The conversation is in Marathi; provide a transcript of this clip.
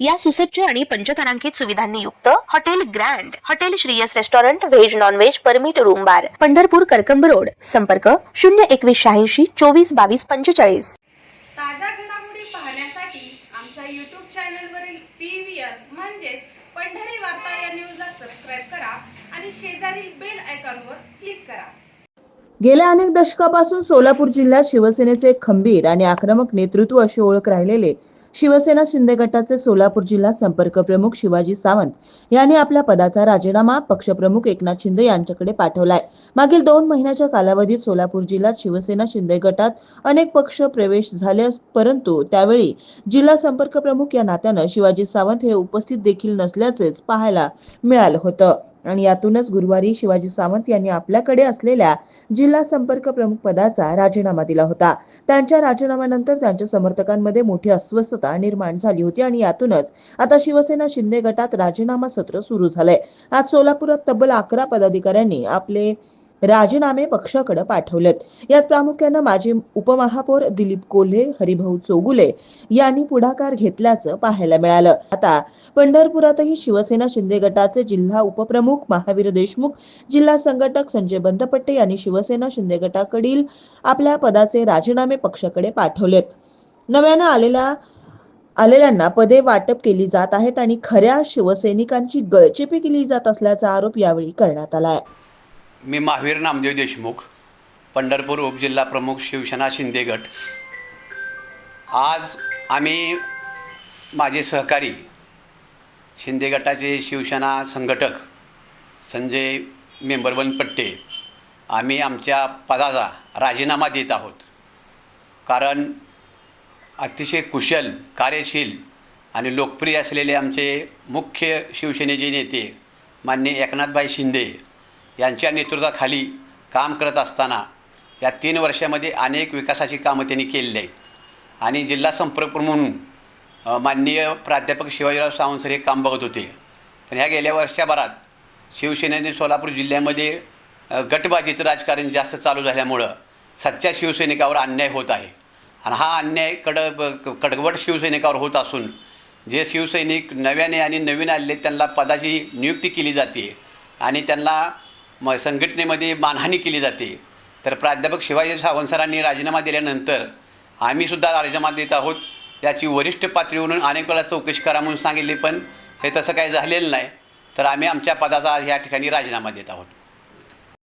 या सुसज्ज आणि पंचतारांकित सुविधांनी युक्त hotel grand hotel Shreeyas restaurant veg non veg permit room bar Pandharpur Karkamb road. संपर्क शून्य एकवीस शहाऐंशी चोवीस बावीस पंचेचाळीस. ताज्या घडामोडी पाहण्यासाठी आमच्या यूट्यूब चॅनलवरील पी व्ही आर म्हणजेच पंढरी वार्ता या न्यूजला सबस्क्राईब करा आणि शेजारील बेल आयकॉनवर क्लिक करा. गेल्या अनेक दशकापासून सोलापूर जिल्ह्यात शिवसेनेचे खंबीर आणि आक्रमक नेतृत्व अशी ओळख राहिलेले शिवसेना शिंदे गटाचे सोलापूर जिल्हा संपर्क प्रमुख शिवाजी सावंत यांनी आपल्या पदाचा राजीनामा पक्षप्रमुख एकनाथ शिंदे यांच्याकडे पाठवलाय. मागील दोन महिन्याच्या कालावधीत सोलापूर जिल्ह्यात शिवसेना शिंदे गटात अनेक पक्ष प्रवेश झाले परंतु त्यावेळी जिल्हा संपर्क प्रमुख या नात्यानं शिवाजी सावंत हे उपस्थित देखील नसल्याचेच पाहायला मिळालं होतं. आणि यातूनच गुरुवारी शिवाजी सावंत यांनी आपल्याकडे असलेल्या जिल्हा संपर्क प्रमुख पदाचा राजीनामा दिला होता. त्यांच्या राजीनाम्यानंतर त्यांच्या समर्थकांमध्ये मोठी अस्वस्थता निर्माण झाली होती आणि यातूनच आता शिवसेना शिंदे गटात राजीनामा सत्र सुरू झालंय. आज सोलापुरात तब्बल अकरा पदाधिकाऱ्यांनी आपले राजीनामे पक्षाकडे पाठवलेत. यात प्रामुख्यानं माजी उपमहापौर दिलीप कोल्हे हरिभाऊ चोगुले यांनी पुढाकार घेतल्याचं पाहायला मिळालं. आता पंढरपुरातही शिवसेना शिंदे गटाचे जिल्हा उपप्रमुख महावीर देशमुख जिल्हा संघटक संजय बंदपट्टे यांनी शिवसेना शिंदे गटाकडील आपल्या पदाचे राजीनामे पक्षाकडे पाठवलेत. नव्यानं आलेल्या आलेल्यांना पदे वाटप केली जात आहेत आणि खऱ्या शिवसैनिकांची गळचेपी केली जात असल्याचा आरोप यावेळी करण्यात आला आहे मी महावीर नामदेव देशमुख पंढरपूर उपजिल्हा प्रमुख शिवसेना शिंदे गट. आज आम्ही माझे सहकारी शिंदे गटाचे शिवसेना संघटक संजय मेंबरवन पट्टे आम्ही आमच्या पदाचा राजीनामा देत आहोत. कारण अतिशय कुशल कार्यशील आणि लोकप्रिय असलेले आमचे मुख्य शिवसेनेचे नेते माननीय एकनाथभाई शिंदे यांच्या नेतृत्वाखाली काम करत असताना या तीन वर्षामध्ये अनेक विकासाची कामं त्यांनी केलेली आहेत. आणि जिल्हा संपर्क म्हणून माननीय प्राध्यापक शिवाजीराव सावंत सर हे काम बघत होते. पण ह्या गेल्या वर्षाभरात शिवसेनेने सोलापूर जिल्ह्यामध्ये गटबाजीचं राजकारण जास्त चालू झाल्यामुळं सच्च्या शिवसैनिकावर अन्याय होत आहे. आणि हा अन्याय कड कडवट शिवसैनिकावर होत असून जे शिवसैनिक नव्याने आणि नवीन आलेले त्यांना पदाची नियुक्ती केली जाते. आणि त्यांना म संघटनेमध्ये मानहानी केली जाते. तर प्राध्यापक शिवाजी सावंत सरांनी राजीनामा दिल्यानंतर आम्हीसुद्धा राजीनामा देत आहोत. याची वरिष्ठ पातळीवरून अनेक वेळा चौकशी करा म्हणून सांगितली पण हे तसं काही झालेलं नाही. तर आम्ही आमच्या पदाचा या ठिकाणी राजीनामा देत आहोत.